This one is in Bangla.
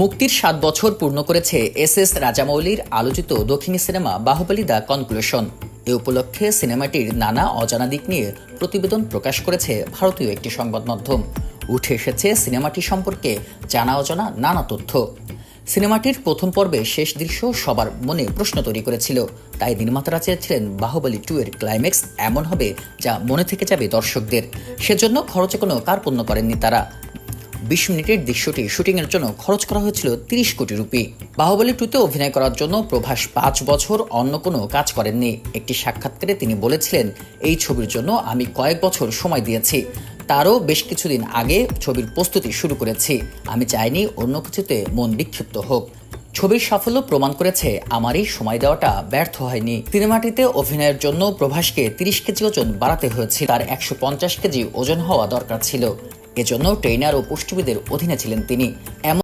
মুক্তির সাত বছর পূর্ণ করেছে এস এস রাজামৌলির আলোচিত দক্ষিণী সিনেমা বাহুবলী দ্য কনক্লুশন। এ উপলক্ষে সিনেমাটির নানা অজানা দিক নিয়ে প্রতিবেদন প্রকাশ করেছে ভারতীয় একটি সংবাদ মাধ্যম উঠে এসেছে সিনেমাটি সম্পর্কে জানা অজানা নানা তথ্য। সিনেমাটির প্রথম পর্বে শেষ দৃশ্য সবার মনে প্রশ্ন তৈরি করেছিল। তাই নির্মাতারা চেয়েছিলেন বাহুবলী টু এর ক্লাইম্যাক্স এমন হবে যা মনে থেকে যাবে দর্শকদের। সেজন্য খরচে কোনো কার্পণ্য করেননি তারা। বিশ মিনিটের দৃশ্যটি শুটিংয়ের জন্য খরচ করা হয়েছিল তিরিশ কোটি রুপি। বাহুবলী টুতে অভিনয় করার জন্য প্রভাস পাঁচ বছর অন্য কোনো কাজ করেননি। একটি সাক্ষাৎকারে তিনি বলেছিলেন, এই ছবির জন্য আমি কয়েক বছর সময় দিয়েছি। তারও বেশ কিছুদিন আগে ছবির প্রস্তুতি শুরু করেছি। আমি চাইনি অন্য কিছুতে মন বিক্ষিপ্ত হোক। ছবির সাফল্য প্রমাণ করেছে, আমারই সময় দেওয়াটা ব্যর্থ হয়নি। সিনেমাটিতে অভিনয়ের জন্য প্রভাসকে তিরিশ কেজি ওজন বাড়াতে হয়েছে। তার একশো পঞ্চাশ কেজি ওজন হওয়া দরকার ছিল। এজন্য ট্রেনার ও পুষ্টিবিদের অধীনে ছিলেন তিনি। এমন